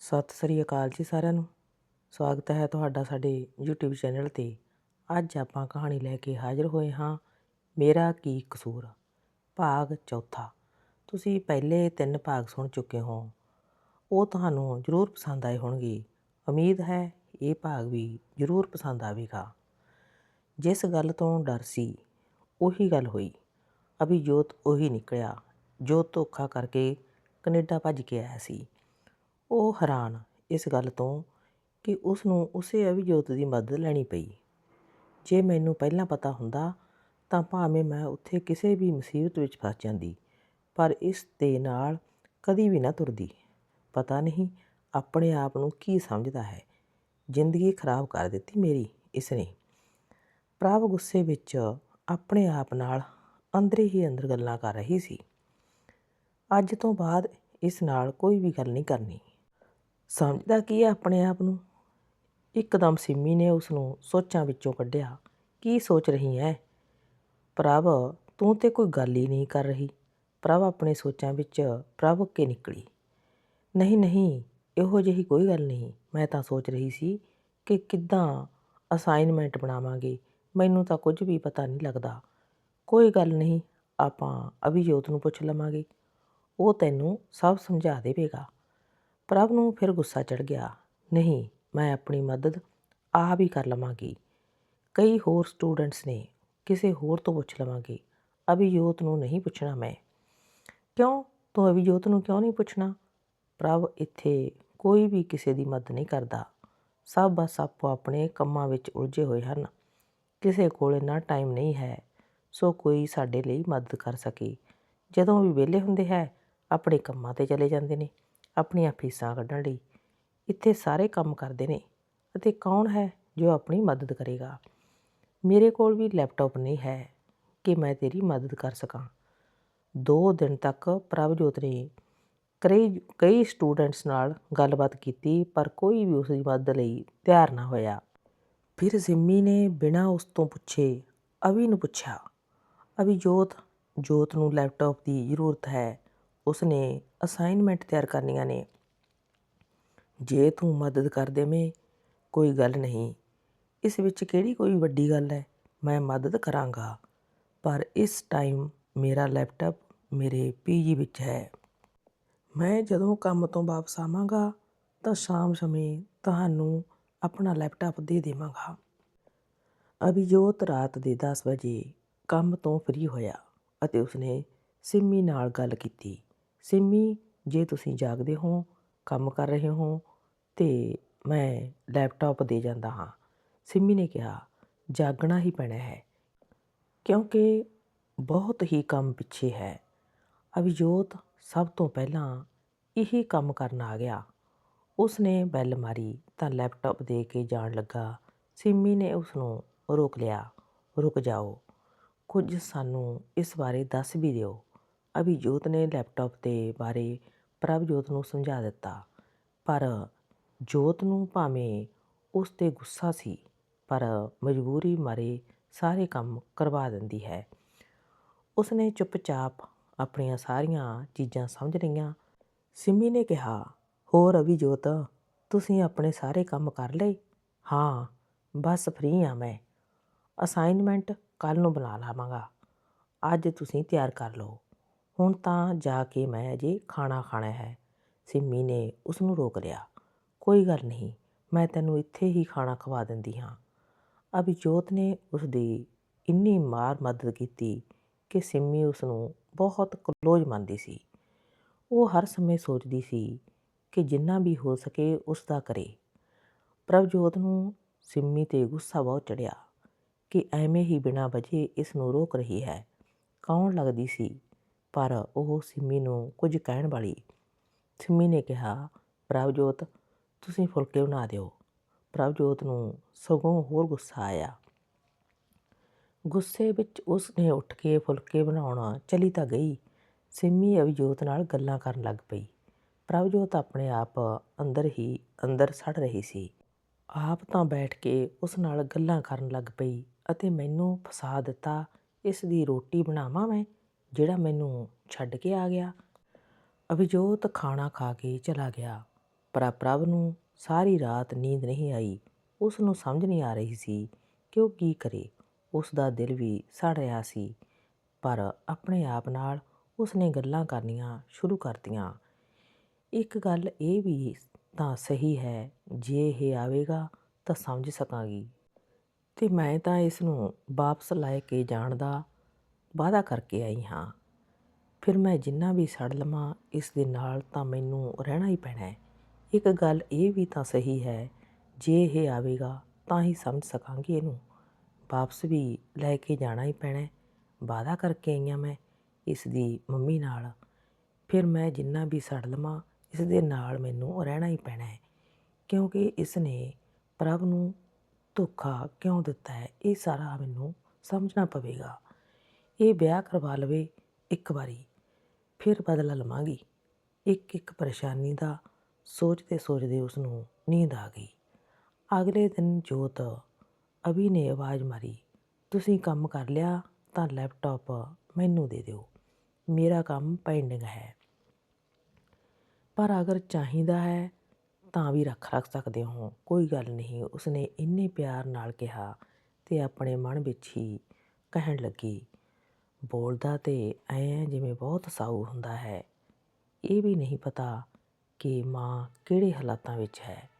ਸਤਿ ਸ੍ਰੀ ਅਕਾਲ ਜੀ ਸਾਰਿਆਂ ਨੂੰ। ਸਵਾਗਤ ਹੈ ਤੁਹਾਡਾ ਸਾਡੇ YouTube ਚੈਨਲ ਤੇ। ਅੱਜ ਆਪਾਂ ਕਹਾਣੀ ਲੈ ਕੇ ਹਾਜ਼ਰ ਹੋਏ ਹਾਂ, ਮੇਰਾ ਕੀ ਕਸੂਰ? ਭਾਗ ਚੌਥਾ। ਤੁਸੀਂ ਪਹਿਲੇ ਤਿੰਨ ਭਾਗ ਸੁਣ ਚੁੱਕੇ ਹੋ। ਉਹ ਤੁਹਾਨੂੰ ਜ਼ਰੂਰ ਪਸੰਦ ਆਏ ਹੋਣਗੇ। ਉਮੀਦ ਹੈ ਇਹ ਭਾਗ ਵੀ ਜ਼ਰੂਰ ਪਸੰਦ ਆਵੇਗਾ। ਜਿਸ ਗੱਲ ਤੋਂ ਡਰ ਸੀ, ਉਹੀ ਗੱਲ ਹੋਈ। ਅਭਿਜੋਤ ਉਹੀ ਨਿਕਲਿਆ ਜੋ ਧੋਖਾ ਕਰਕੇ ਕੈਨੇਡਾ ਭੱਜ ਕੇ ਆਇਆ ਸੀ। ਉਹ ਹੈਰਾਨ ਇਸ ਗੱਲ ਤੋਂ ਕਿ ਉਸ ਨੂੰ ਉਸੇ ਅਭਿਜੋਤ ਦੀ ਮਦਦ ਲੈਣੀ ਪਈ। ਜੇ ਮੈਨੂੰ ਪਹਿਲਾਂ ਪਤਾ ਹੁੰਦਾ ਤਾਂ ਭਾਵੇਂ ਮੈਂ ਉੱਥੇ ਕਿਸੇ ਵੀ ਮੁਸੀਬਤ ਵਿੱਚ ਫਸ ਜਾਂਦੀ, ਪਰ ਇਸ ਦੇ ਨਾਲ ਕਦੀ ਵੀ ਨਾ ਤੁਰਦੀ। ਪਤਾ ਨਹੀਂ ਆਪਣੇ ਆਪ ਨੂੰ ਕੀ ਸਮਝਦਾ ਹੈ। ਜ਼ਿੰਦਗੀ ਖਰਾਬ ਕਰ ਦਿੱਤੀ ਮੇਰੀ ਇਸ ਨੇ ਪ੍ਰਭ ਗੁੱਸੇ ਵਿੱਚ ਆਪਣੇ ਆਪ ਨਾਲ ਅੰਦਰੇ ਹੀ ਅੰਦਰ ਗੱਲਾਂ ਕਰ ਰਹੀ ਸੀ। ਅੱਜ ਤੋਂ ਬਾਅਦ ਇਸ ਨਾਲ ਕੋਈ ਵੀ ਗੱਲ ਨਹੀਂ ਕਰਨੀ। ਸਮਝਦਾ ਕੀ ਹੈ ਆਪਣੇ ਆਪ ਨੂੰ? ਇੱਕਦਮ ਸਿੰਮੀ ਨੇ ਉਸ ਨੂੰ ਸੋਚਾਂ ਵਿੱਚੋਂ ਕੱਢਿਆ, ਕੀ ਸੋਚ ਰਹੀ ਹੈ ਪ੍ਰਭ, ਤੂੰ ਤੇ ਕੋਈ ਗੱਲ ਹੀ ਨਹੀਂ ਕਰ ਰਹੀ। ਪ੍ਰਭ ਆਪਣੇ ਸੋਚਾਂ ਵਿੱਚ ਪ੍ਰਭ ਕੇ ਨਿਕਲੀ। ਨਹੀਂ ਨਹੀਂ, ਇਹੋ ਜਿਹੀ ਕੋਈ ਗੱਲ ਨਹੀਂ। ਮੈਂ ਤਾਂ ਸੋਚ ਰਹੀ ਸੀ ਕਿ ਕਿੱਦਾਂ ਅਸਾਈਨਮੈਂਟ ਬਣਾਵਾਂਗੇ। ਮੈਨੂੰ ਤਾਂ ਕੁਝ ਵੀ ਪਤਾ ਨਹੀਂ ਲੱਗਦਾ। ਕੋਈ ਗੱਲ ਨਹੀਂ, ਆਪਾਂ ਅਭਿਜੋਤ ਨੂੰ ਪੁੱਛ ਲਵਾਂਗੇ। ਉਹ ਤੈਨੂੰ ਸਭ ਸਮਝਾ ਦੇਵੇਗਾ। ਪ੍ਰਭ ਨੂੰ ਫਿਰ ਗੁੱਸਾ ਚੜ ਗਿਆ, ਨਹੀਂ, ਮੈਂ ਆਪਣੀ ਮਦਦ ਆਪ ਹੀ ਕਰ ਲਵਾਂਗੀ। ਕਈ ਹੋਰ ਸਟੂਡੈਂਟਸ ਨੇ ਕਿਸੇ ਹੋਰ ਤੋਂ ਪੁੱਛ ਲਵਾਂਗੀ, ਅਭਿਯੋਤ ਨੂੰ ਨਹੀਂ ਪੁੱਛਣਾ ਮੈਂ। ਕਿਉਂ? ਤੂੰ ਅਭਿਯੋਤ ਨੂੰ ਕਿਉਂ ਨਹੀਂ ਪੁੱਛਣਾ? ਪ੍ਰਭ ਇੱਥੇ ਕੋਈ ਵੀ ਕਿਸੇ ਦੀ ਮਦਦ ਨਹੀਂ ਕਰਦਾ। ਸਭ ਬਸ ਆਪੋ ਆਪਣੇ ਕੰਮਾਂ ਵਿੱਚ ਉਲਝੇ ਹੋਏ ਹਨ। ਕਿਸੇ ਕੋਲ ਇੰਨਾ ਟਾਈਮ ਨਹੀਂ ਹੈ, ਸੋ ਕੋਈ ਸਾਡੇ ਲਈ ਮਦਦ ਕਰ ਸਕੇ। ਜਦੋਂ ਵੀ ਵਿਹਲੇ ਹੁੰਦੇ ਹੈ, ਆਪਣੇ ਕੰਮਾਂ ਤੇ ਚਲੇ ਜਾਂਦੇ ਨੇ। ਆਪਣੀਆਂ ਫੀਸਾਂ ਕੱਢਣ ਲਈ। ਇੱਥੇ ਸਾਰੇ ਕੰਮ ਕਰਦੇ ਨੇ ਅਤੇ ਕੌਣ ਹੈ ਜੋ ਆਪਣੀ ਮਦਦ ਕਰੇਗਾ? ਮੇਰੇ ਕੋਲ ਵੀ ਲੈਪਟਾਪ ਨਹੀਂ ਹੈ ਕਿ ਮੈਂ ਤੇਰੀ ਮਦਦ ਕਰ ਸਕਾਂ। ਦੋ ਦਿਨ ਤੱਕ ਪ੍ਰਭਜੋਤ ਨੇ ਕਈ ਕਈ ਸਟੂਡੈਂਟਸ ਨਾਲ ਗੱਲਬਾਤ ਕੀਤੀ, ਪਰ ਕੋਈ ਵੀ ਉਸ ਦੀ ਮਦਦ ਲਈ ਤਿਆਰ ਨਾ ਹੋਇਆ। ਫਿਰ ਜ਼ਿੰਮੀ ਨੇ ਬਿਨਾਂ ਉਸ ਤੋਂ ਪੁੱਛੇ ਅਵੀ ਨੂੰ ਪੁੱਛਿਆ, ਅਵੀ ਜੋਤ ਜੋਤ ਨੂੰ ਲੈਪਟਾਪ ਦੀ ਜ਼ਰੂਰਤ ਹੈ ਉਸਨੇ ਅਸਾਈਨਮੈਂਟ ਤਿਆਰ ਕਰਨੀਆਂ ਨੇ। ਜੇ ਤੂੰ ਮਦਦ ਕਰ ਦੇਵੇਂ, ਕੋਈ ਗੱਲ ਨਹੀਂ। ਇਸ ਵਿੱਚ ਕਿਹੜੀ ਕੋਈ ਵੱਡੀ ਗੱਲ ਹੈ? ਮੈਂ ਮਦਦ ਕਰਾਂਗਾ। ਪਰ ਇਸ ਟਾਈਮ ਮੇਰਾ ਲੈਪਟਾਪ ਮੇਰੇ ਪੀਜੀ ਵਿੱਚ ਹੈ। ਮੈਂ ਜਦੋਂ ਕੰਮ ਤੋਂ ਵਾਪਸ ਆਵਾਂਗਾ, ਤਾਂ ਸ਼ਾਮ ਸਮੇਂ ਤੁਹਾਨੂੰ ਆਪਣਾ ਲੈਪਟਾਪ ਦੇ ਦੇਵਾਂਗਾ। ਅਭਿਜੋਤ ਰਾਤ ਦੇ 10 ਵਜੇ ਕੰਮ ਤੋਂ ਫ੍ਰੀ ਹੋਇਆ ਅਤੇ ਉਸਨੇ ਸਿੰਮੀ ਨਾਲ ਗੱਲ ਕੀਤੀ। ਸਿੰਮੀ, ਜੇ ਤੁਸੀਂ ਜਾਗਦੇ ਹੋ, ਕੰਮ ਕਰ ਰਹੇ ਹੋ, ਤੇ ਮੈਂ ਲੈਪਟਾਪ ਦੇ ਜਾਂਦਾ ਹਾਂ। ਸਿੰਮੀ ਨੇ ਕਿਹਾ, ਜਾਗਣਾ ਹੀ ਪੈਣਾ ਹੈ, ਕਿਉਂਕਿ ਬਹੁਤ ਹੀ ਕੰਮ ਪਿੱਛੇ ਹੈ। ਅਭਿਜੋਤ ਸਭ ਤੋਂ ਪਹਿਲਾਂ ਇਹੀ ਕੰਮ ਕਰਨ ਆ ਗਿਆ। ਉਸਨੇ ਬੈਲ ਮਾਰੀ, ਤਾਂ ਲੈਪਟਾਪ ਦੇ ਕੇ ਜਾਣ ਲੱਗਾ। ਸਿੰਮੀ ਨੇ ਉਸ ਨੂੰ ਰੋਕ ਲਿਆ, ਰੁਕ ਜਾਓ, ਕੁਝ ਸਾਨੂੰ ਇਸ ਬਾਰੇ ਦੱਸ ਵੀ ਦਿਓ। ਅਭਿਜੋਤ ਨੇ ਲੈਪਟਾਪ ਦੇ ਬਾਰੇ ਪ੍ਰਭਜੋਤ ਨੂੰ ਸਮਝਾ ਦਿੱਤਾ। ਪਰ ਜੋਤ ਨੂੰ ਭਾਵੇਂ ਉਸ ਤੇ ਗੁੱਸਾ ਸੀ, ਪਰ ਮਜਬੂਰੀ ਮਾਰੇ ਸਾਰੇ ਕੰਮ ਕਰਵਾ ਦਿੰਦੀ ਹੈ। ਉਸਨੇ ਚੁੱਪਚਾਪ ਆਪਣੀਆਂ ਸਾਰੀਆਂ ਚੀਜ਼ਾਂ ਸਮਝ ਲਈਆਂ। ਸਿੰਮੀ ਨੇ ਕਿਹਾ, ਹੋਰ ਅਭਿਜੋਤ, ਤੁਸੀਂ ਆਪਣੇ ਸਾਰੇ ਕੰਮ ਕਰ ਲਏ? ਹਾਂ, ਬਸ ਫ੍ਰੀ ਆ ਮੈਂ। ਅਸਾਈਨਮੈਂਟ ਕੱਲ ਨੂੰ ਬਣਾ ਲਾਵਾਂਗਾ। ਅੱਜ ਤੁਸੀਂ ਤਿਆਰ ਕਰ ਲਓ। ਹੁਣ ਤਾਂ ਜਾ ਕੇ ਮੈਂ ਅਜੇ ਖਾਣਾ ਖਾਣਾ ਹੈ। ਸਿੰਮੀ ਨੇ ਉਸ ਨੂੰ ਰੋਕ ਲਿਆ। ਕੋਈ ਗੱਲ ਨਹੀਂ, ਮੈਂ ਤੈਨੂੰ ਇੱਥੇ ਹੀ ਖਾਣਾ ਖਵਾ ਦਿੰਦੀ ਹਾਂ। ਅਭਿਜੋਤ ਨੇ ਉਸ ਦੀ ਇੰਨੀ ਮਾਰ ਮਦਦ ਕੀਤੀ ਕਿ ਸਿੰਮੀ ਉਸ ਨੂੰ ਬਹੁਤ ਕਲੋਜ਼ ਮੰਨਦੀ ਸੀ। ਉਹ ਹਰ ਸਮੇਂ ਸੋਚਦੀ ਸੀ ਕਿ ਜਿੰਨਾ ਵੀ ਹੋ ਸਕੇ ਉਸ ਦਾ ਕਰੇ। ਪ੍ਰਭਜੋਤ ਨੂੰ ਸਿੰਮੀ ਤੇ ਗੁੱਸਾ ਬਹੁਤ ਚੜਿਆ ਕਿ ਐਵੇਂ ਹੀ ਬਿਨਾਂ ਵਜੇ ਇਸ ਨੂੰ ਰੋਕ ਰਹੀ ਹੈ। ਕੌਣ ਲੱਗਦੀ ਸੀ ਪਰ ਉਹ ਸਿੰਮੀ ਨੂੰ ਕੁਝ ਕਹਿਣ ਵਾਲੀ ਸਿੰਮੀ ਨੇ ਕਿਹਾ, ਪ੍ਰਭਜੋਤ, ਤੁਸੀਂ ਫੁਲਕੇ ਬਣਾ ਦਿਓ। ਪ੍ਰਭਜੋਤ ਨੂੰ ਸਗੋਂ ਹੋਰ ਗੁੱਸਾ ਆਇਆ। ਗੁੱਸੇ ਵਿੱਚ ਉਸ ਨੇ ਉੱਠ ਕੇ ਫੁਲਕੇ ਬਣਾਉਣਾ ਚਲੀ ਤਾਂ ਗਈ। ਸਿੰਮੀ ਅਭਿਜੋਤ ਨਾਲ ਗੱਲਾਂ ਕਰਨ ਲੱਗ ਪਈ। ਪ੍ਰਭਜੋਤ ਆਪਣੇ ਆਪ ਅੰਦਰ ਹੀ ਅੰਦਰ ਸੜ ਰਹੀ ਸੀ। ਆਪ ਤਾਂ ਬੈਠ ਕੇ ਉਸ ਨਾਲ ਗੱਲਾਂ ਕਰਨ ਲੱਗ ਪਈ ਅਤੇ ਮੈਨੂੰ ਫਸਾ ਦਿੱਤਾ, ਇਸ ਦੀ ਰੋਟੀ ਬਣਾਵਾਂ ਮੈਂ? ਜਿਹੜਾ ਮੈਨੂੰ ਛੱਡ ਕੇ ਆ ਗਿਆ। ਅਭਿਜੋਤ ਖਾਣਾ ਖਾ ਕੇ ਚਲਾ ਗਿਆ। ਪਰ ਪ੍ਰਭ ਨੂੰ ਸਾਰੀ ਰਾਤ ਨੀਂਦ ਨਹੀਂ ਆਈ। ਉਸ ਨੂੰ ਸਮਝ ਨਹੀਂ ਆ ਰਹੀ ਸੀ ਕਿ ਉਹ ਕੀ ਕਰੇ। ਉਸ ਦਾ ਦਿਲ ਵੀ ਸੜ ਰਿਹਾ ਸੀ। ਪਰ ਆਪਣੇ ਆਪ ਨਾਲ ਉਸ ਨੇ ਗੱਲਾਂ ਕਰਨੀਆਂ ਸ਼ੁਰੂ ਕਰਤੀਆਂ। ਇੱਕ ਗੱਲ ਇਹ ਵੀ ਤਾਂ ਸਹੀ ਹੈ, ਜੇ ਇਹ ਆਵੇਗਾ ਤਾਂ ਸਮਝ ਸਕਾਂਗੀ। ਤੇ ਮੈਂ ਤਾਂ ਇਸ ਨੂੰ ਵਾਪਸ ਲੈ ਕੇ ਜਾਣ ਦਾ ਵਾਅਦਾ ਕਰਕੇ ਆਈ ਹਾਂ। ਫਿਰ ਮੈਂ ਜਿੰਨਾ ਵੀ ਸੜ ਲਵਾਂ, ਇਸ ਦੇ ਨਾਲ ਤਾਂ ਮੈਨੂੰ ਰਹਿਣਾ ਹੀ ਪੈਣਾ ਹੈ। ਇੱਕ ਗੱਲ ਇਹ ਵੀ ਤਾਂ ਸਹੀ ਹੈ, ਜੇ ਇਹ ਆਵੇਗਾ ਤਾਂ ਹੀ ਸਮਝ ਸਕਾਂਗੀ ਇਹਨੂੰ। ਵਾਪਸ ਵੀ ਲੈ ਕੇ ਜਾਣਾ ਹੀ ਪੈਣਾ ਵਾਅਦਾ ਕਰਕੇ ਆਈ ਹਾਂ ਮੈਂ ਇਸ ਦੀ ਮੰਮੀ ਨਾਲ। ਫਿਰ ਮੈਂ ਜਿੰਨਾ ਵੀ ਸੜ ਲਵਾਂ, ਇਸ ਦੇ ਨਾਲ ਮੈਨੂੰ ਰਹਿਣਾ ਹੀ ਪੈਣਾ ਹੈ। ਕਿਉਂਕਿ ਇਸ ਨੇ ਪ੍ਰਭ ਨੂੰ ਧੋਖਾ ਕਿਉਂ ਦਿੱਤਾ ਹੈ, ਇਹ ਸਾਰਾ ਮੈਨੂੰ ਸਮਝਣਾ ਪਵੇਗਾ। ਇਹ ਵਿਆਹ ਕਰਵਾ ਲਵੇ ਇੱਕ ਵਾਰੀ, ਫਿਰ ਬਦਲਾ ਲਵਾਂਗੀ। ਇੱਕ ਇੱਕ ਪਰੇਸ਼ਾਨੀ ਦਾ ਸੋਚਦੇ ਸੋਚਦੇ ਉਸ ਨੂੰ ਨੀਂਦ ਆ ਗਈ। ਅਗਲੇ ਦਿਨ ਜੋਤ, ਅਭੀ ਨੇ ਆਵਾਜ਼ ਮਾਰੀ, ਤੁਸੀਂ ਕੰਮ ਕਰ ਲਿਆ ਤਾਂ ਲੈਪਟਾਪ ਮੈਨੂੰ ਦੇ ਦਿਓ। ਮੇਰਾ ਕੰਮ ਪੈਂਡਿੰਗ ਹੈ। ਪਰ ਅਗਰ ਚਾਹੀਦਾ ਹੈ ਤਾਂ ਵੀ ਰੱਖ ਰੱਖ ਸਕਦੇ ਹੋ। ਕੋਈ ਗੱਲ ਨਹੀਂ। ਉਸਨੇ ਇੰਨੇ ਪਿਆਰ ਨਾਲ ਕਿਹਾ ਤੇ ਆਪਣੇ ਮਨ ਵਿੱਚ ਹੀ ਕਹਿਣ ਲੱਗੀ ਬੋਲਦਾ ਤੇ ਐਂ ਜਿਵੇਂ ਬਹੁਤ ਸਾਊ ਹੁੰਦਾ ਹੈ। ਇਹ ਵੀ ਨਹੀਂ ਪਤਾ ਕਿ ਮਾਂ ਕਿਹੜੇ ਹਾਲਾਤਾਂ ਵਿੱਚ ਹੈ।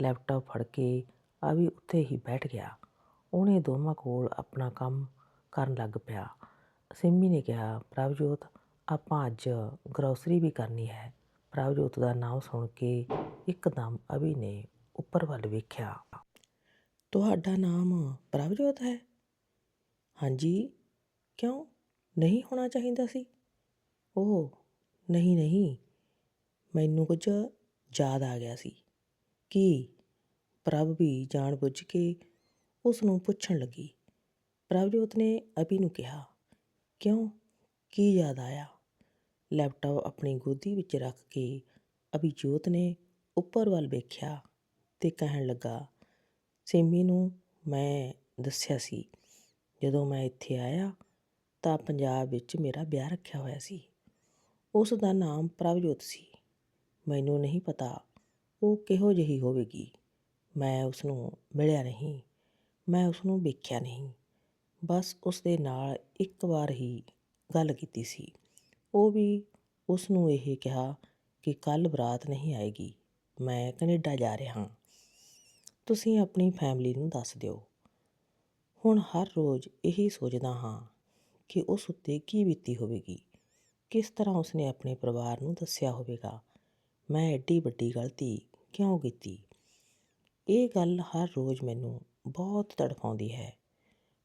ਲੈਪਟਾਪ ਫੜ ਕੇ ਆ ਵੀ ਉੱਥੇ ਹੀ ਬੈਠ ਗਿਆ। ਉਹਨੇ ਦੋਵਾਂ ਕੋਲ ਆਪਣਾ ਕੰਮ ਕਰਨ ਲੱਗ ਪਿਆ। ਸਿੰਮੀ ਨੇ ਕਿਹਾ, ਪ੍ਰਭਜੋਤ, ਆਪਾਂ ਅੱਜ ਗਰੋਸਰੀ ਵੀ ਕਰਨੀ ਹੈ। ਪ੍ਰਭਜੋਤ ਦਾ ਨਾਮ ਸੁਣ ਕੇ ਇੱਕਦਮ ਅਭੀ ਨੇ ਉੱਪਰ ਵੱਲ ਵੇਖਿਆ। ਤੁਹਾਡਾ ਨਾਮ ਪ੍ਰਭਜੋਤ ਹੈ? ਹਾਂਜੀ। ਕਿਉਂ? ਨਹੀਂ ਹੋਣਾ ਚਾਹੀਦਾ ਸੀ। ਉਹ ਨਹੀਂ ਨਹੀਂ। ਮੈਨੂੰ ਕੁਝ ਯਾਦ ਆ ਗਿਆ ਸੀ ਕੀ ਪ੍ਰਭ ਵੀ ਜਾਣਬੁੱਝ ਕੇ ਉਸ ਨੂੰ ਪੁੱਛਣ ਲੱਗੀ। ਪ੍ਰਭਜੋਤ ਨੇ ਅਭੀ ਨੂੰ ਕਿਹਾ, ਕਿਉਂ? ਕੀ ਯਾਦ ਆਇਆ? ਲੈਪਟਾਪ ਆਪਣੀ ਗੋਦੀ ਵਿੱਚ ਰੱਖ ਕੇ ਅਭਿਜੋਤ ਨੇ ਉੱਪਰ ਵੱਲ ਵੇਖਿਆ ਤੇ ਕਹਿਣ ਲੱਗਾ, ਸੇਮੀ ਨੂੰ ਮੈਂ ਦੱਸਿਆ ਸੀ, ਜਦੋਂ ਮੈਂ ਇੱਥੇ ਆਇਆ ਤਾਂ ਪੰਜਾਬ ਵਿੱਚ ਮੇਰਾ ਵਿਆਹ ਰੱਖਿਆ ਹੋਇਆ ਸੀ। ਉਸ ਦਾ ਨਾਮ ਪ੍ਰਭਜੋਤ ਸੀ। ਮੈਨੂੰ ਨਹੀਂ ਪਤਾ ਉਹ ਕਿਹੋ ਜਿਹੀ ਹੋਵੇਗੀ। ਮੈਂ ਉਸ ਨੂੰ ਮਿਲਿਆ ਨਹੀਂ। ਮੈਂ ਉਸ ਨੂੰ ਵੇਖਿਆ ਨਹੀਂ। ਬਸ ਉਸ ਦੇ ਨਾਲ ਇੱਕ ਵਾਰ ਹੀ ਗੱਲ ਕੀਤੀ ਸੀ। ਉਹ ਵੀ ਉਸ ਨੂੰ ਇਹ ਕਿਹਾ ਕਿ ਕੱਲ ਬਰਾਤ ਨਹੀਂ ਆਏਗੀ। ਮੈਂ ਕੈਨੇਡਾ ਜਾ ਰਿਹਾ ਹਾਂ। ਤੁਸੀਂ ਆਪਣੀ ਫੈਮਿਲੀ ਨੂੰ ਦੱਸ ਦਿਓ। ਹੁਣ ਹਰ ਰੋਜ਼ ਇਹੀ ਸੋਚਦਾ ਹਾਂ ਕਿ ਉਸ ਉੱਤੇ ਕੀ ਬੀਤੀ ਹੋਵੇਗੀ? ਕਿਸ ਤਰ੍ਹਾਂ ਉਸਨੇ ਆਪਣੇ ਪਰਿਵਾਰ ਨੂੰ ਦੱਸਿਆ ਹੋਵੇਗਾ? ਮੈਂ ਐਡੀ ਵੱਡੀ ਗਲਤੀ ਕਿਉਂ ਕੀਤੀ? ਇਹ ਗੱਲ ਹਰ ਰੋਜ਼ ਮੈਨੂੰ ਬਹੁਤ ਤੜਫਾਉਂਦੀ ਹੈ।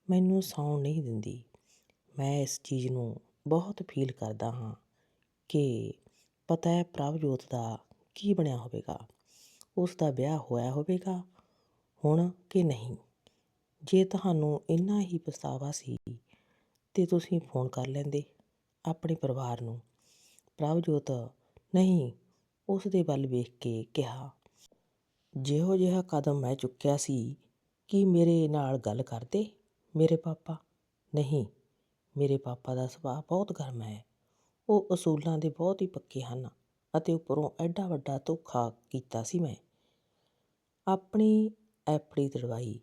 ਮੈਨੂੰ ਸੌਣ ਨਹੀਂ ਦਿੰਦੀ। ਮੈਂ ਇਸ ਚੀਜ਼ ਨੂੰ ਬਹੁਤ ਫੀਲ ਕਰਦਾ ਹਾਂ ਕਿ ਪਤਾ ਹੈ ਪ੍ਰਭਜੋਤ ਦਾ ਕੀ ਬਣਿਆ ਹੋਵੇਗਾ? ਉਸ ਦਾ ਵਿਆਹ ਹੋਇਆ ਹੋਵੇਗਾ? ਹੁਣ ਕਿ ਨਹੀਂ? ਜੇ ਤੁਹਾਨੂੰ ਇੰਨਾ ਹੀ ਪਛਤਾਵਾ ਸੀ ਤੇ ਤੁਸੀਂ ਫੋਨ ਕਰ ਲੈਂਦੇ ਆਪਣੇ ਪਰਿਵਾਰ ਨੂੰ। ਪ੍ਰਭਜੋਤ ਨਹੀਂ ਉਸ ਦੇ ਵੱਲ ਵੇਖ ਕੇ ਕਿਹਾ, ਜਿਹੋ ਜਿਹਾ ਕਦਮ ਮੈਂ ਚੁੱਕਿਆ ਸੀ, ਕਿ ਮੇਰੇ ਨਾਲ ਗੱਲ ਕਰਦੇ? ਮੇਰੇ ਪਾਪਾ? ਨਹੀਂ, ਮੇਰੇ ਪਾਪਾ ਦਾ ਸੁਭਾਅ ਬਹੁਤ ਗਰਮ ਹੈ। ਉਹ ਅਸੂਲਾਂ ਦੇ ਬਹੁਤ ਹੀ ਪੱਕੇ ਹਨ ਅਤੇ ਉੱਪਰੋਂ ਐਡਾ ਵੱਡਾ ਧੋਖਾ ਕੀਤਾ ਸੀ ਮੈਂ। ਆਪਣੀ ਐਫਡੀ ਤੁੜਵਾਈ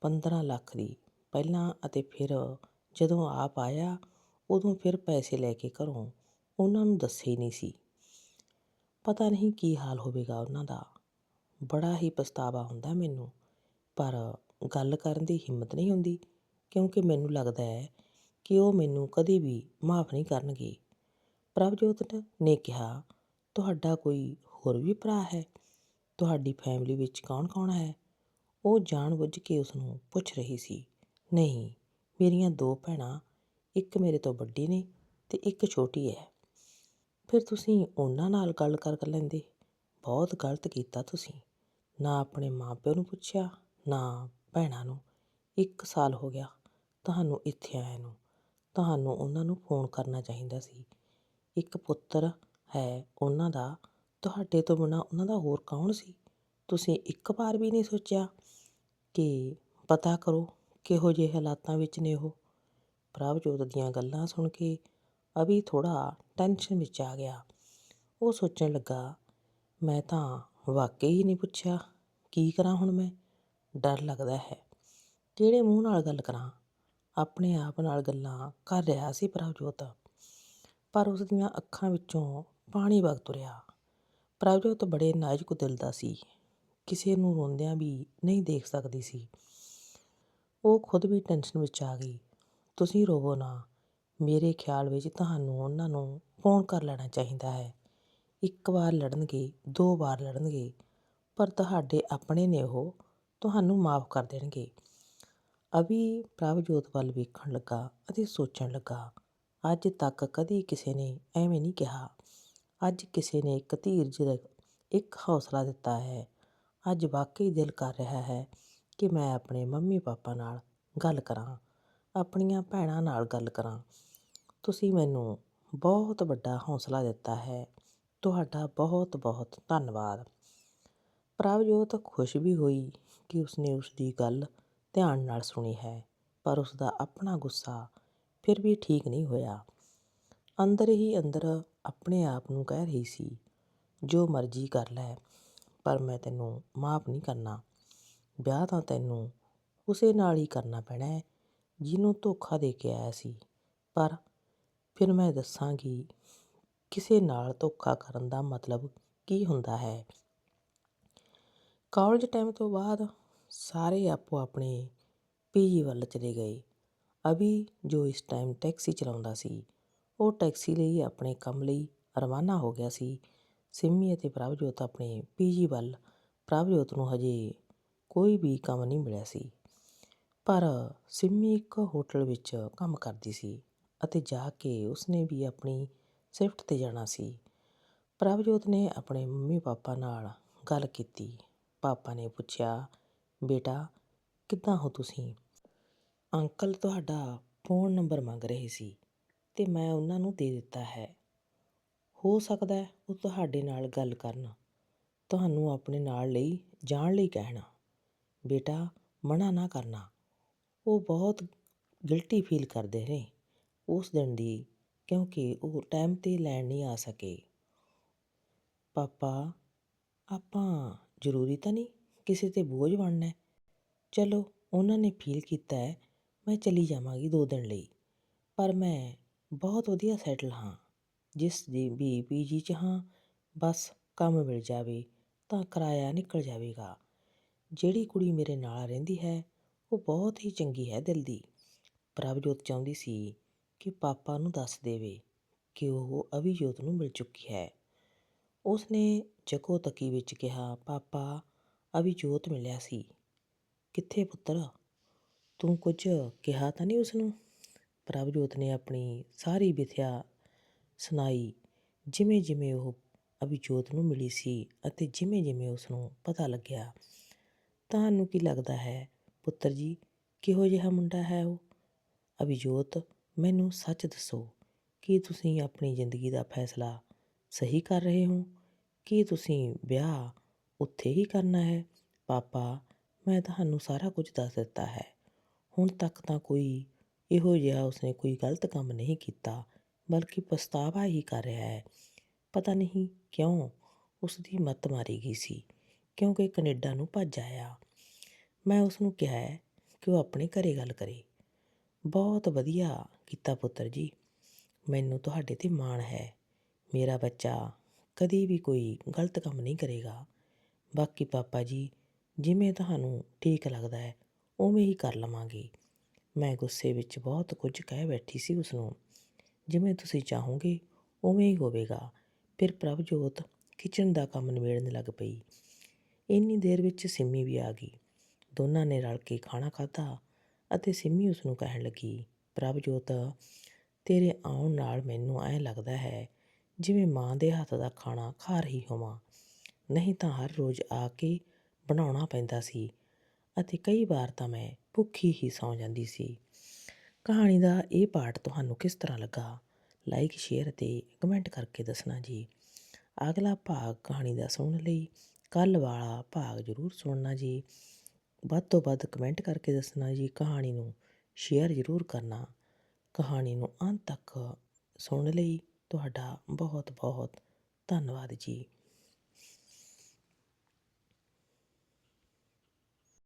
15 ਲੱਖ ਦੀ ਪਹਿਲਾਂ ਅਤੇ ਫਿਰ ਜਦੋਂ ਆਪ ਆਇਆ, ਉਦੋਂ ਫਿਰ ਪੈਸੇ ਲੈ ਕੇ ਘਰੋਂ ਉਹਨਾਂ ਨੂੰ ਦੱਸੇ ਨਹੀਂ ਸੀ। ਪਤਾ ਨਹੀਂ ਕੀ ਹਾਲ ਹੋਵੇਗਾ ਉਹਨਾਂ ਦਾ। ਬੜਾ ਹੀ ਪਛਤਾਵਾ ਹੁੰਦਾ ਮੈਨੂੰ। ਪਰ ਗੱਲ ਕਰਨ ਦੀ ਹਿੰਮਤ ਨਹੀਂ ਹੁੰਦੀ, ਕਿਉਂਕਿ ਮੈਨੂੰ ਲੱਗਦਾ ਹੈ ਕਿ ਉਹ ਮੈਨੂੰ ਕਦੇ ਵੀ ਮਾਫ ਨਹੀਂ ਕਰਨਗੇ। ਪ੍ਰਭਜੋਤ ਨੇ ਕਿਹਾ, ਤੁਹਾਡਾ ਕੋਈ ਹੋਰ ਵੀ ਭਰਾ ਹੈ? ਤੁਹਾਡੀ ਫੈਮਿਲੀ ਵਿੱਚ ਕੌਣ-ਕੌਣ ਹੈ? ਉਹ ਜਾਣਬੁੱਝ ਕੇ ਉਸ ਨੂੰ ਪੁੱਛ ਰਹੀ ਸੀ। ਨਹੀਂ ਮੇਰੀਆਂ ਦੋ ਭੈਣਾਂ, ਇੱਕ ਮੇਰੇ ਤੋਂ ਵੱਡੀ ਨੇ ਅਤੇ ਇੱਕ ਛੋਟੀ ਹੈ। ਫਿਰ ਤੁਸੀਂ ਉਹਨਾਂ ਨਾਲ ਗੱਲ ਕਰ ਲੈਂਦੇ। ਬਹੁਤ ਗਲਤ ਕੀਤਾ ਤੁਸੀਂ। ਨਾ ਆਪਣੇ ਮਾਂ ਪਿਓ ਨੂੰ ਪੁੱਛਿਆ, ਨਾ ਭੈਣਾਂ ਨੂੰ। ਇੱਕ ਸਾਲ ਹੋ ਗਿਆ ਤੁਹਾਨੂੰ ਇੱਥੇ ਆਇਆ ਨੂੰ। ਤੁਹਾਨੂੰ ਉਹਨਾਂ ਨੂੰ ਫੋਨ ਕਰਨਾ ਚਾਹੀਦਾ ਸੀ। ਇੱਕ ਪੁੱਤਰ ਹੈ ਉਹਨਾਂ ਦਾ। ਤੁਹਾਡੇ ਤੋਂ ਬਿਨਾਂ ਉਹਨਾਂ ਦਾ ਹੋਰ ਕੌਣ ਸੀ? ਤੁਸੀਂ ਇੱਕ ਵਾਰ ਵੀ ਨਹੀਂ ਸੋਚਿਆ ਕਿ ਪਤਾ ਕਰੋ ਕਿਹੋ ਜਿਹੇ ਹਾਲਾਤਾਂ ਵਿੱਚ ਨੇ ਉਹ? ਪ੍ਰਭਜੋਤ ਦੀਆਂ ਗੱਲਾਂ ਸੁਣ ਕੇ ਅਭੀ ਥੋੜਾ ਟੈਨਸ਼ਨ ਵਿੱਚ ਆ ਗਿਆ। ਉਹ ਸੋਚਣ ਲੱਗਾ, ਮੈਂ ਤਾਂ ਵਾਕਈ ਹੀ ਨਹੀਂ ਪੁੱਛਿਆ, ਕੀ ਕਰਾਂ ਹੁਣ ਮੈਂ? ਡਰ ਲੱਗਦਾ ਹੈ। ਕਿਹੜੇ ਮੂੰਹ ਨਾਲ ਗੱਲ ਕਰਾਂ? ਆਪਣੇ ਆਪ ਨਾਲ ਗੱਲਾਂ ਕਰ ਰਿਹਾ ਸੀ ਪ੍ਰਭਜੋਤ। ਪਰ ਉਸ ਦੀਆਂ ਅੱਖਾਂ ਵਿੱਚੋਂ ਪਾਣੀ ਵਗ ਤੁਰਿਆ। ਪ੍ਰਭਜੋਤ ਬੜੇ ਨਾਜ਼ੁਕ ਦਿਲ ਦਾ ਸੀ। ਕਿਸੇ ਨੂੰ ਰੋਂਦਿਆਂ ਵੀ ਨਹੀਂ ਦੇਖ ਸਕਦੀ ਸੀ। ਉਹ ਖੁਦ ਵੀ ਟੈਨਸ਼ਨ ਵਿੱਚ ਆ ਗਈ, ਤੁਸੀਂ ਰੋਵੋ ਨਾ, ਮੇਰੇ ਖਿਆਲ ਵਿੱਚ ਤੁਹਾਨੂੰ ਉਹਨਾਂ ਨੂੰ ਫੋਨ ਕਰ ਲੈਣਾ ਚਾਹੀਦਾ ਹੈ। ਇੱਕ ਵਾਰ ਲੜਨਗੇ, ਦੋ ਵਾਰ ਲੜਨਗੇ, ਪਰ ਤੁਹਾਡੇ ਆਪਣੇ ਨੇ ਉਹ ਤੁਹਾਨੂੰ ਮਾਫ ਕਰ ਦੇਣਗੇ। ਅਭੀ ਪ੍ਰਭਜੋਤ ਵੱਲ ਵੇਖਣ ਲੱਗਾ ਅਤੇ ਸੋਚਣ ਲੱਗਾ, ਅੱਜ ਤੱਕ ਕਦੀ ਕਿਸੇ ਨੇ ਐਵੇਂ ਨਹੀਂ ਕਿਹਾ। ਅੱਜ ਕਿਸੇ ਨੇ ਇੱਕ ਧੀਰਜ ਦਾ ਇੱਕ ਹੌਸਲਾ ਦਿੱਤਾ ਹੈ। ਅੱਜ ਵਾਕਈ ਦਿਲ ਕਰ ਰਿਹਾ ਹੈ ਕਿ ਮੈਂ ਆਪਣੇ ਮੰਮੀ ਪਾਪਾ ਨਾਲ ਗੱਲ ਕਰਾਂ, ਆਪਣੀਆਂ ਭੈਣਾਂ ਨਾਲ ਗੱਲ ਕਰਾਂ। ਤੁਸੀਂ ਮੈਨੂੰ ਬਹੁਤ ਵੱਡਾ ਹੌਸਲਾ ਦਿੱਤਾ ਹੈ। ਤੁਹਾਡਾ ਬਹੁਤ ਬਹੁਤ ਧੰਨਵਾਦ। ਪ੍ਰਭਜੋਤ ਖੁਸ਼ ਵੀ ਹੋਈ ਕਿ ਉਸਨੇ ਉਸਦੀ ਗੱਲ ਧਿਆਨ ਨਾਲ ਸੁਣੀ ਹੈ, ਪਰ ਉਸਦਾ ਆਪਣਾ ਗੁੱਸਾ ਫਿਰ ਵੀ ਠੀਕ ਨਹੀਂ ਹੋਇਆ। ਅੰਦਰ ਹੀ ਅੰਦਰ ਆਪਣੇ ਆਪ ਨੂੰ ਕਹਿ ਰਹੀ ਸੀ, ਜੋ ਮਰਜ਼ੀ ਕਰ ਲੈ, ਪਰ ਮੈਂ ਤੈਨੂੰ ਮਾਫ ਨਹੀਂ ਕਰਨਾ। ਵਿਆਹ ਤਾਂ ਤੈਨੂੰ ਉਸੇ ਨਾਲ ਹੀ ਕਰਨਾ ਪੈਣਾ ਹੈ, ਜਿਹਨੂੰ ਧੋਖਾ ਦੇ ਕੇ ਆਇਆ ਸੀ। ਪਰ ਫਿਰ ਮੈਂ ਦੱਸਾਂਗੀ ਕਿਸੇ ਨਾਲ ਧੋਖਾ ਕਰਨ ਦਾ ਮਤਲਬ ਕੀ ਹੁੰਦਾ ਹੈ? ਕਾਲਜ ਟਾਈਮ ਤੋਂ ਬਾਅਦ ਸਾਰੇ ਆਪੋ ਆਪਣੇ ਪੀਜੀ ਵੱਲ ਚਲੇ ਗਏ। ਅਭੀ ਜੋ ਇਸ ਟਾਈਮ ਟੈਕਸੀ ਚਲਾਉਂਦਾ ਸੀ, ਉਹ ਟੈਕਸੀ ਲਈ ਆਪਣੇ ਕੰਮ ਲਈ ਰਵਾਨਾ ਹੋ ਗਿਆ ਸੀ। ਸਿੰਮੀ ਅਤੇ ਪ੍ਰਭਜੋਤ ਆਪਣੇ ਪੀਜੀ ਵੱਲ, ਪ੍ਰਭਜੋਤ ਨੂੰ ਹਜੇ ਕੋਈ ਵੀ ਕੰਮ ਨਹੀਂ ਮਿਲਿਆ ਸੀ। ਪਰ ਸਿੰਮੀ ਇੱਕ ਹੋਟਲ ਵਿੱਚ ਕੰਮ ਕਰਦੀ ਸੀ ਅਤੇ ਜਾ ਕੇ ਉਸਨੇ ਵੀ ਆਪਣੀ ਸ਼ਿਫਟ 'ਤੇ ਜਾਣਾ ਸੀ। ਪ੍ਰਭਜੋਤ ਨੇ ਆਪਣੇ ਮੰਮੀ ਪਾਪਾ ਨਾਲ ਗੱਲ ਕੀਤੀ। ਪਾਪਾ ਨੇ ਪੁੱਛਿਆ, ਬੇਟਾ, ਕਿੱਦਾਂ ਹੋ ਤੁਸੀਂ? ਅੰਕਲ ਤੁਹਾਡਾ ਫੋਨ ਨੰਬਰ ਮੰਗ ਰਹੇ ਸੀ ਤੇ ਮੈਂ ਉਹਨਾਂ ਨੂੰ ਦੇ ਦਿੱਤਾ ਹੈ। ਹੋ ਸਕਦਾ ਹੈ ਉਹ ਤੁਹਾਡੇ ਨਾਲ ਗੱਲ ਕਰਨ, ਤੁਹਾਨੂੰ ਆਪਣੇ ਨਾਲ ਲਈ ਜਾਣ ਲਈ ਕਹਿਣਾ। ਬੇਟਾ, ਮਨਾ ਨਾ ਕਰਨਾ। ਉਹ ਬਹੁਤ ਗਿਲਟੀ ਫੀਲ ਕਰਦੇ ਨੇ ਉਸ ਦਿਨ ਦੀ, ਕਿਉਂਕਿ ਉਹ ਟਾਈਮ 'ਤੇ ਲੈਣ ਨਹੀਂ ਆ ਸਕੇ। ਪਾਪਾ, ਆਪਾਂ ਜ਼ਰੂਰੀ ਤਾਂ ਨਹੀਂ ਕਿਸੇ 'ਤੇ ਬੋਝ ਬਣਨਾ ਚਲੋ, ਉਹਨਾਂ ਨੇ ਫੀਲ ਕੀਤਾ ਹੈ, ਮੈਂ ਚਲੀ ਜਾਵਾਂਗੀ ਦੋ ਦਿਨ ਲਈ। ਪਰ ਮੈਂ ਬਹੁਤ ਵਧੀਆ ਸੈਟਲ ਹਾਂ। ਜਿਸ ਦੀ ਵੀ ਪੀਜੀ 'ਚ ਹਾਂ, ਬਸ ਕੰਮ ਮਿਲ ਜਾਵੇ ਤਾਂ ਕਿਰਾਇਆ ਨਿਕਲ ਜਾਵੇਗਾ। ਜਿਹੜੀ ਕੁੜੀ ਮੇਰੇ ਨਾਲ ਰਹਿੰਦੀ ਹੈ, ਉਹ ਬਹੁਤ ਹੀ ਚੰਗੀ ਹੈ ਦਿਲ ਦੀ। ਪ੍ਰਭਜੋਤ ਚਾਹੁੰਦੀ ਸੀ ਕਿ ਪਾਪਾ ਨੂੰ ਦੱਸ ਦੇਵੇ ਕਿ ਉਹ ਅਭਿਜੋਤ ਨੂੰ ਮਿਲ ਚੁੱਕੀ ਹੈ। ਉਸਨੇ ਜਗੋ ਤੱਕੀ ਵਿੱਚ ਕਿਹਾ, ਪਾਪਾ, ਅਭਿਜੋਤ ਮਿਲਿਆ ਸੀ। ਕਿੱਥੇ ਪੁੱਤਰ? ਤੂੰ ਕੁਝ ਕਿਹਾ ਤਾਂ ਨਹੀਂ ਉਸਨੂੰ? ਪ੍ਰਭਜੋਤ ਨੇ ਆਪਣੀ ਸਾਰੀ ਵਿਥਿਆ ਸੁਣਾਈ। ਜਿਵੇਂ ਜਿਵੇਂ ਉਹ ਅਭਿਜੋਤ ਨੂੰ ਮਿਲੀ ਸੀ ਅਤੇ ਜਿਵੇਂ ਜਿਵੇਂ ਉਸ ਨੂੰ ਪਤਾ ਲੱਗਿਆ ਤੁਹਾਨੂੰ ਕੀ ਲੱਗਦਾ ਹੈ? ਪੁੱਤਰ ਜੀ, ਕਿਹੋ ਜਿਹਾ ਮੁੰਡਾ ਹੈ ਉਹ? ਅਭਿਜੋਤ, ਮੈਨੂੰ ਸੱਚ ਦੱਸੋ, ਕੀ ਤੁਸੀਂ ਆਪਣੀ ਜ਼ਿੰਦਗੀ ਦਾ ਫੈਸਲਾ ਸਹੀ ਕਰ ਰਹੇ ਹੋ? ਕੀ ਤੁਸੀਂ ਵਿਆਹ ਉੱਥੇ ਹੀ ਕਰਨਾ ਹੈ? ਪਾਪਾ, ਮੈਂ ਤੁਹਾਨੂੰ ਸਾਰਾ ਕੁਝ ਦੱਸ ਦਿੱਤਾ ਹੈ। ਹੁਣ ਤੱਕ ਤਾਂ ਕੋਈ ਇਹੋ ਜਿਹਾ ਉਸਨੇ ਕੋਈ ਗਲਤ ਕੰਮ ਨਹੀਂ ਕੀਤਾ, ਬਲਕਿ ਪਛਤਾਵਾ ਹੀ ਕਰ ਰਿਹਾ ਹੈ। ਪਤਾ ਨਹੀਂ ਕਿਉਂ ਉਸ ਦੀ ਮੱਤ ਮਾਰੀ ਗਈ ਸੀ। ਕਿਉਂਕਿ ਕਨੇਡਾ ਨੂੰ ਭੱਜ ਆਇਆ। ਮੈਂ ਉਸ ਨੂੰ ਕਿਹਾ ਹੈ ਕਿ ਉਹ ਆਪਣੇ ਘਰ ਗੱਲ ਕਰੇ। ਬਹੁਤ ਵਧੀਆ ਕੀਤਾ ਪੁੱਤਰ ਜੀ। ਮੈਨੂੰ ਤੁਹਾਡੇ ਤੇ ਮਾਣ ਹੈ। ਮੇਰਾ ਬੱਚਾ ਕਦੇ ਵੀ ਕੋਈ ਗਲਤ ਕੰਮ ਨਹੀਂ ਕਰੇਗਾ। ਬਾਕੀ ਪਾਪਾ ਜੀ, ਜਿਵੇਂ ਤੁਹਾਨੂੰ ਠੀਕ ਲੱਗਦਾ ਹੈ, ਉਵੇਂ ਹੀ ਕਰ ਲਵਾਂਗੇ। ਮੈਂ ਗੁੱਸੇ ਵਿੱਚ ਬਹੁਤ ਕੁਝ ਕਹਿ ਬੈਠੀ ਸੀ ਉਸ ਨੂੰ ਜਿਵੇਂ ਤੁਸੀਂ ਚਾਹੋਗੇ, ਉਵੇਂ ਹੀ ਹੋਵੇਗਾ। ਫਿਰ ਪ੍ਰਭਜੋਤ ਕਿਚਨ ਦਾ ਕੰਮ ਨਿਬੇੜਨ ਲੱਗ ਪਈ। ਇੰਨੀ ਦੇਰ ਵਿੱਚ ਸਿੰਮੀ ਵੀ ਆ ਗਈ। ਦੋਨਾਂ ਨੇ ਰਲ ਕੇ ਖਾਣਾ ਖਾਧਾ ਅਤੇ ਸਿੰਮੀ ਉਸ ਨੂੰ ਕਹਿਣ ਲੱਗੀ ਪ੍ਰਭਜੋਤ ਤੇਰੇ ਆਉਣ ਨਾਲ ਮੈਨੂੰ ਐਂ ਲੱਗਦਾ ਹੈ ਜਿਵੇਂ ਮਾਂ ਦੇ ਹੱਥ ਦਾ ਖਾਣਾ ਖਾ ਰਹੀ ਹੋਵਾਂ। ਨਹੀਂ ਤਾਂ ਹਰ ਰੋਜ਼ ਆ ਕੇ ਬਣਾਉਣਾ ਪੈਂਦਾ ਸੀ ਅਤੇ ਕਈ ਵਾਰ ਤਾਂ ਮੈਂ ਭੁੱਖੀ ਹੀ ਸੌਂ ਜਾਂਦੀ ਸੀ। ਕਹਾਣੀ ਦਾ ਇਹ ਪਾਠ ਤੁਹਾਨੂੰ ਕਿਸ ਤਰ੍ਹਾਂ ਲੱਗਾ? ਲਾਈਕ, ਸ਼ੇਅਰ ਅਤੇ ਕਮੈਂਟ ਕਰਕੇ ਦੱਸਣਾ ਜੀ। ਅਗਲਾ ਭਾਗ ਕਹਾਣੀ ਦਾ ਸੁਣਨ ਲਈ ਕੱਲ੍ਹ ਵਾਲਾ ਭਾਗ ਜ਼ਰੂਰ ਸੁਣਨਾ ਜੀ। ਵੱਧ ਤੋਂ ਵੱਧ ਕਮੈਂਟ ਕਰਕੇ ਦੱਸਣਾ ਜੀ ਕਹਾਣੀ ਨੂੰ ਸ਼ੇਅਰ ਜ਼ਰੂਰ ਕਰਨਾ। ਕਹਾਣੀ ਨੂੰ ਅੰਤ ਤੱਕ ਸੁਣਨ ਲਈ। ਤੁਹਾਡਾ ਬਹੁਤ ਬਹੁਤ ਧੰਨਵਾਦ ਜੀ।